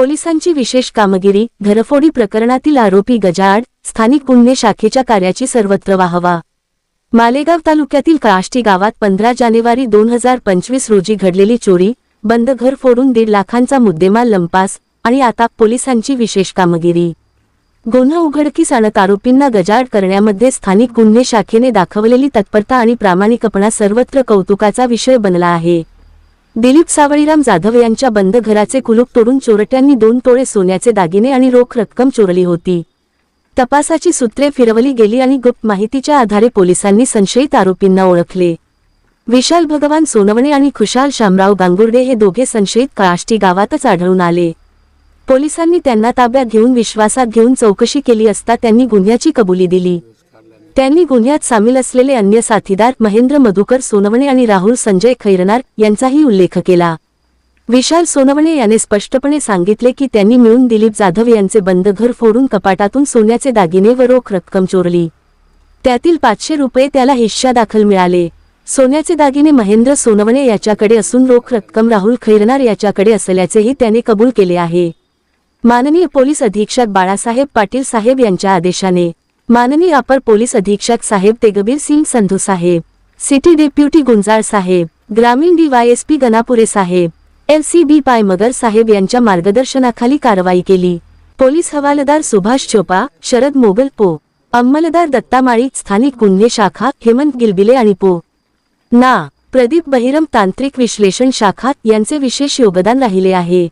पोलिसांची विशेष कामगिरी घरफोडी प्रकरणातील आरोपी गजाआड स्थानिक गुन्हे शाखेच्या कार्याची सर्वत्र वाहवा. मालेगाव तालुक्यातील काष्टी गावात पंधरा जानेवारी दोन हजार पंचवीस रोजी घडलेली चोरी बंद घर फोडून दीड लाखांचा मुद्देमाल लंपास आणि आता पोलिसांची विशेष कामगिरी. गुन्हा उघडकीस आणत आरोपींना गजाआड करण्यामध्ये स्थानिक गुन्हे शाखेने दाखवलेली तत्परता आणि प्रामाणिकपणा सर्वत्र कौतुकाचा विषय बनला आहे. दिलीप सावळीराम जाधव यांच्या बंद घराचे कुलूप तोडून चोरट्यांनी दोन तोळे सोन्याचे दागिने आणि रोख रक्कम चोरली होती. तपासाची सूत्रे फिरवली गेली आणि गुप्त माहितीच्या आधारे पोलिसांनी संशयित आरोपींना ओळखले. विशाल भगवान सोनवणे आणि खुशाल शामराव गांगुर्डे हे दोघे संशयित काष्टी गावातच आढळून आले. पोलिसांनी त्यांना ताब्यात घेऊन विश्वासात घेऊन चौकशी केली असता त्यांनी गुन्ह्याची कबुली दिली. त्यांनी गुन्ह्यात सामील असलेले अन्य साथीदार महेंद्र मधुकर सोनवणे आणि राहुल संजय खैरनार यांचाही उल्लेख केला. विशाल सोनवणे याने स्पष्टपणे सांगितले की त्यांनी मिळून दिलीप जाधव यांचे बंद घर फोडून कपाटातून सोन्याचे दागिने व रोख रक्कम चोरली. त्यातील पाचशे रुपये त्याला हिश्शा दाखल मिळाले. सोन्याचे दागिने महेंद्र सोनवणे याच्याकडे असून रोख रक्कम राहुल खैरनार याच्याकडे असल्याचेही त्याने कबूल केले आहे. माननीय पोलीस अधीक्षक बाळासाहेब पाटील साहेब यांच्या आदेशाने माननीय अपर पोलीस अधीक्षक साहेब तेगबीर सिंग संधू साहेब सिटी डेप्युटी गुंजाळ साहेब ग्रामीण डीवायएसपी गणापुरे साहेब एल सी बी पायमगर साहेब यांच्या मार्गदर्शनाखाली कारवाई केली. पोलीस हवालदार सुभाष चोपा शरद मोगल पो अंमलदार दत्तामाळी स्थानिक गुन्हे शाखा हेमंत गिलबिले आणि पो. ना प्रदीप बहिरम तांत्रिक विश्लेषण शाखा यांचे विशेष योगदान राहिले आहे.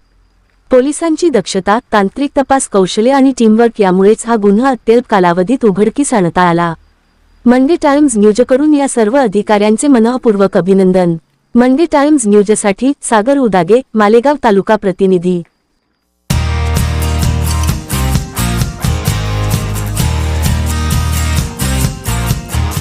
पोलिसांची दक्षता तांत्रिक तपास कौशल्य आणि टीमवर्क यामुळेच हा गुन्हा अत्यल्प कालावधीत उघडकीस आणता आला. मंडे टाइम्स न्यूजकडून या सर्व अधिकाऱ्यांचे मनःपूर्वक अभिनंदन. मंडे टाइम्स न्यूजसाठी सागर उदागे मालेगाव तालुका प्रतिनिधी.